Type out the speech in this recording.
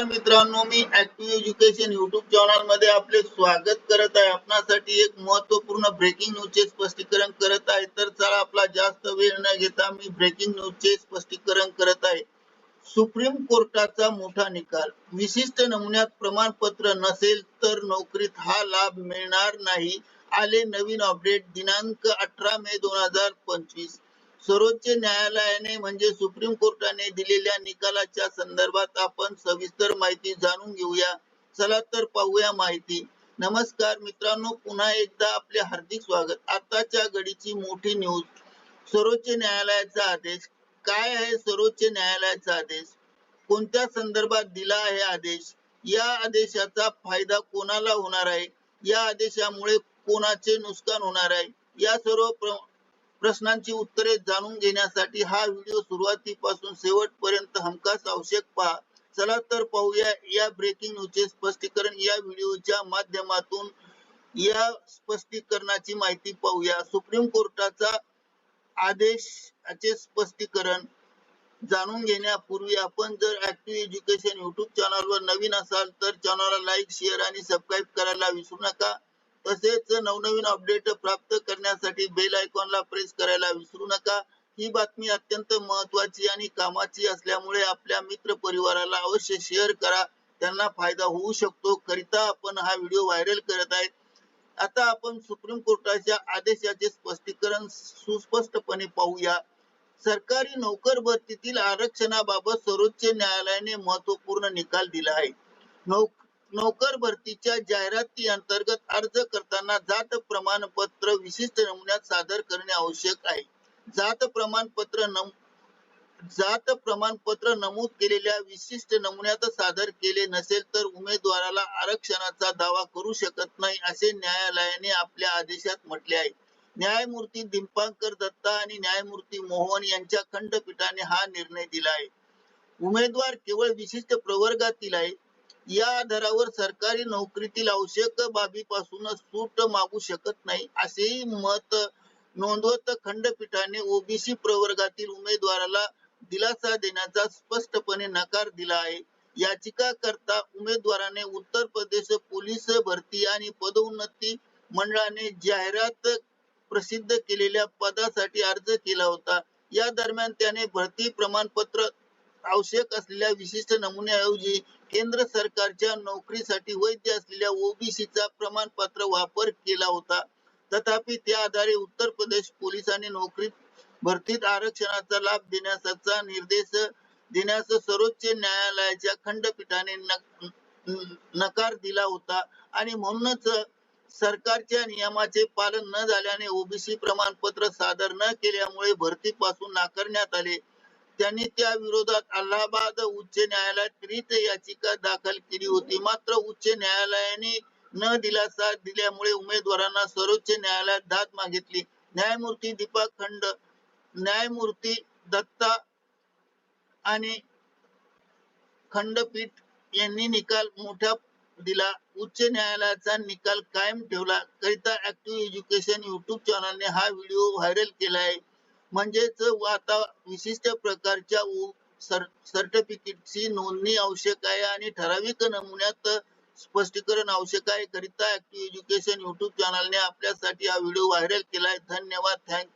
नमस्कार मित्रांनो मी ऍक्टिव्ह एज्युकेशन युट्यूब चॅनलमध्ये आपले स्वागत करत आहे. आपणासाठी एक महत्त्वपूर्ण ब्रेकिंग न्यूजचे स्पष्टीकरण करत आहे. तर चला आपला जास्त वेळ न घेता मी ब्रेकिंग न्यूजचे स्पष्टीकरण करत आहे. सुप्रीम कोर्टाचा मोठा निकाल. विशिष्ट नमुन्यात प्रमाणपत्र नसेल तर नोकरीत हा लाभ मिळणार नाही. आले नवीन अपडेट दिनांक अठरा मे दोन हजार पंचवीस. सर्वोच्च न्यायालयाने म्हणजे सुप्रीम कोर्टाने दिलेल्या निकालाच्या संदर्भात आपण सविस्तर माहिती जाणून घेऊया. चला तर पाहूया माहिती. नमस्कार मित्रांनो पुन्हा एकदा आपले हार्दिक स्वागत. आताच्या घडीची मोठी न्यूज. सर्वोच्च न्यायालयाचा आदेश. काय आहे सर्वोच्च न्यायालयाचा आदेश? कोणत्या संदर्भात दिला आहे आदेश? या आदेशाचा फायदा कोणाला होणार आहे? या आदेशामुळे कोणाचे नुकसान होणार आहे? या सर्व प्रश्नांची उत्तरे जाणून घेण्यासाठी हा व्हिडिओ सुरुवातीपासून शेवटपर्यंत हमखास आवश्यक पहा. चला तर पाहूया या ब्रेकिंग न्यूजचे स्पष्टीकरण. या व्हिडिओच्या माध्यमातून या स्पष्टीकरणाची माहिती पाहूया. सुप्रीम कोर्टाचा आदेशाचे स्पष्टीकरण जाणून घेण्यापूर्वी आपण जर ऍक्टिव्ह एज्युकेशन युट्यूब चॅनलवर नवीन असाल तर चॅनलला लाईक शेअर आणि सबस्क्राईब करायला विसरू नका. तसेच नवनवीन अपडेट प्राप्त करण्यासाठी बेल आयकॉनला प्रेस करायला विसरू नका. ही बातमी अत्यंत महत्वाची आणि कामाची असल्यामुळे आपल्या मित्र परिवाराला अवश्य शेअर करा. त्यांना फायदा होऊ शकतो. करिता आपण हा व्हिडिओ व्हायरल करत आहे आता आपण सुप्रीम कोर्टाच्या आदेशाचे स्पष्टीकरण सुस्पष्टपणे पाहूया. सरकारी नोकर भरतीतील आरक्षणाबाबत सर्वोच्च न्यायालयाने महत्त्वपूर्ण निकाल दिला आहे. नोक नोकर भरतीच्या जाहिराती अंतर्गत अर्ज करताना जात प्रमाणपत्र विशिष्ट नमुन्यात सादर करणे आवश्यक आहे. जात प्रमाणपत्र नम जात प्रमाणपत्र नमूद केलेल्या विशिष्ट नमुन्यात सादर केले नसेल तर उमेदवाराला आरक्षणाचा दावा करू शकत नाही असे न्यायालयाने आपल्या आदेशात म्हटले आहे. न्यायमूर्ती दिंपांकर दत्ता आणि न्यायमूर्ती मोहन यांच्या खंडपीठाने हा निर्णय दिला आहे. उमेदवार केवळ विशिष्ट प्रवर्गातील आहे या आधारावर सरकारी नोकरीतील आवश्यक बाबीपासून सूट मागू शकत नाही असेही मत नोंदवत खंडपीठाने ओबीसी प्रवर्गातील उमेदवाराला दिलासा देण्याचा स्पष्टपणे नकार दिला आहे. याचिकाकर्ता उमेदवाराने उत्तर प्रदेश पोलीस भरती आणि पदोन्नती मंडळाने जाहिरात प्रसिद्ध केलेल्या पदासाठी अर्ज केला होता. या दरम्यान त्याने भरती प्रमाणपत्र आवश्यक असलेल्या विशिष्ट नमुन्याऐवजी केंद्र सरकारच्या नोकरीसाठी वैध असलेल्या ओबीसीचा प्रमाणपत्र वापर केला होता. तथापि त्या आधारे उत्तर प्रदेश पोलिसांनी नोकरीत भरतीत आरक्षणाचा लाभ देण्याचा निर्देश देण्यास सर्वोच्च न्यायालयाच्या खंडपीठाने नकार दिला होता. आणि म्हणूनच सरकारच्या नियमाचे पालन न झाल्याने ओबीसी प्रमाणपत्र सादर न केल्यामुळे भरतीपासून नाकारण्यात आले. त्यांनी त्या विरोधात अलाहाबाद उच्च न्यायालयात रिट याचिका दाखल केली होती. मात्र उच्च न्यायालयाने न दिलासा दिल्यामुळे उमेदवारांना सर्वोच्च न्यायालयात दाद मागितली. न्यायमूर्ती दीपक खंड न्यायमूर्ती दत्ता आणि खंडपीठ यांनी निकाल मोठा दिला. उच्च न्यायालयाचा निकाल कायम ठेवला. करिता ऍक्टिव्ह एज्युकेशन युट्यूब चॅनलने हा व्हिडिओ व्हायरल केला आहे. म्हणजेच आता विशिष्ट प्रकारच्या सर्टिफिकेटची नोंदणी आवश्यक आहे आणि ठराविक नमुन्यात स्पष्टीकरण आवश्यक आहे. करिता ऍक्टिव्ह एज्युकेशन युट्यूब चॅनलने आपल्यासाठी हा व्हिडिओ व्हायरल केला आहे धन्यवाद थँक